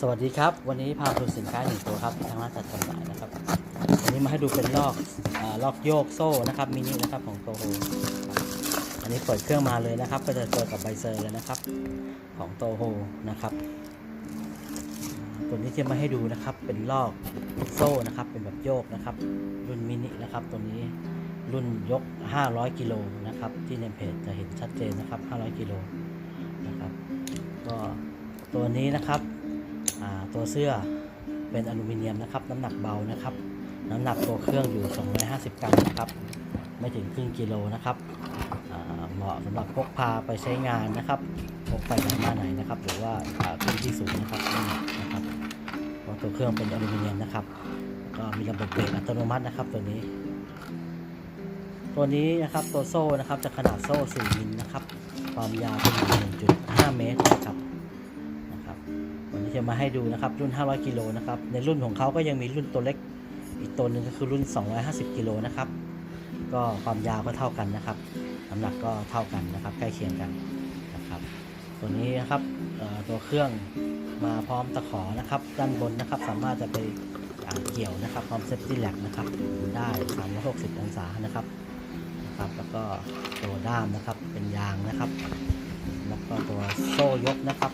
สวัสดีครับ วันนี้พาดูสินค้าหนึ่งตัวครับที่ทางร้านจัดจำหน่ายนะครับวันนี้มาให้ดูเป็นลอกอลอกโยกโซ่นะครับมินินะครับของโตโฮอันนี้เปิดเครื่องมาเลยนะครับ ก็จะเจอกับใบเซอร์เลยนะครับ ของโตโฮนะครับตัวนี้ที่มาให้ดูนะครับเป็นลอกโซ่นะครับ เป็นแบบโยกนะครับ รุ่นมินินะครับตัวนี้รุ่นยก 500 กิโลนะครับ ที่ในเพจจะเห็นชัดเจนนะครับ 500 กิโลนะครับ ก็ตัวนี้นะครับ ตัวเสื้อเป็นอลูมิเนียมนะครับ น้ำหนักเบานะครับ น้ำหนักตัวเครื่องอยู่ 250 กรัมนะครับ ไม่ถึงครึ่งกิโลนะครับเหมาะสำหรับพกพาไปใช้งานนะครับ พกไปไหนมาไหนนะครับ หรือว่าขึ้นที่สูงนะครับไม่หนักนะครับเพราะตัวเครื่องเป็นอลูมิเนียมนะครับ ก็มีระบบเบรกอัตโนมัตินะครับ ตัวนี้ ตัวนี้นะครับตัวโซ่นะครับจะขนาดโซ่ 4 มิลนะครับ ความยาวเป็น วันนี้จะมาให้ดูนะครับรุ่น 500 กิโลนะครับในรุ่นของเขาก็ยังมีรุ่นตัวเล็กอีกตัวหนึ่งก็คือรุ่น 250 กิโลนะครับก็ความยาวก็เท่ากันนะครับน้ำหนักก็เท่ากันนะครับใกล้เคียงกันนะครับตัวนี้นะครับตัวเครื่องมาพร้อมตะขอนะครับด้านบนนะครับสามารถจะไปอ่าเกี่ยวนะครับพร้อมเซฟตี้แลกนะครับได้ 360 องศานะครับนะครับ แล้วก็ตัวด้ามนะครับเป็นยางนะครับ แล้วก็ตัวโซ่ยกนะครับ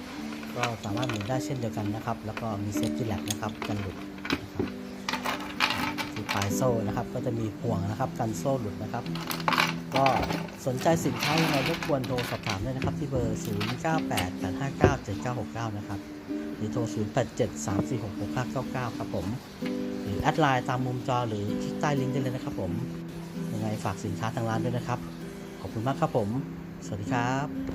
ก็สามารถหมุนได้เช่นเดียวกันนะครับ แล้วก็มีเซฟตี้แลกนะครับกันหลุดนะครับที่ปลายโซ่นะครับ ก็จะมีห่วงนะครับกันโซ่หลุดนะครับ ก็สนใจสินค้ายังไงรบกวนโทรสอบถามได้นะครับ ที่เบอร์ 0 9 8 8 5 9 7 9 6 9 นะครับ หรือโทร 0 8 7 3 4 6 6 5 9 9 ครับผม หรือแอดไลน์ตามมุมจอหรือที่ใต้ลิงก์ได้เลยนะครับผมยังไงฝากสินค้าทางร้านด้วยนะครับ ขอบคุณมากครับผม สวัสดีครับ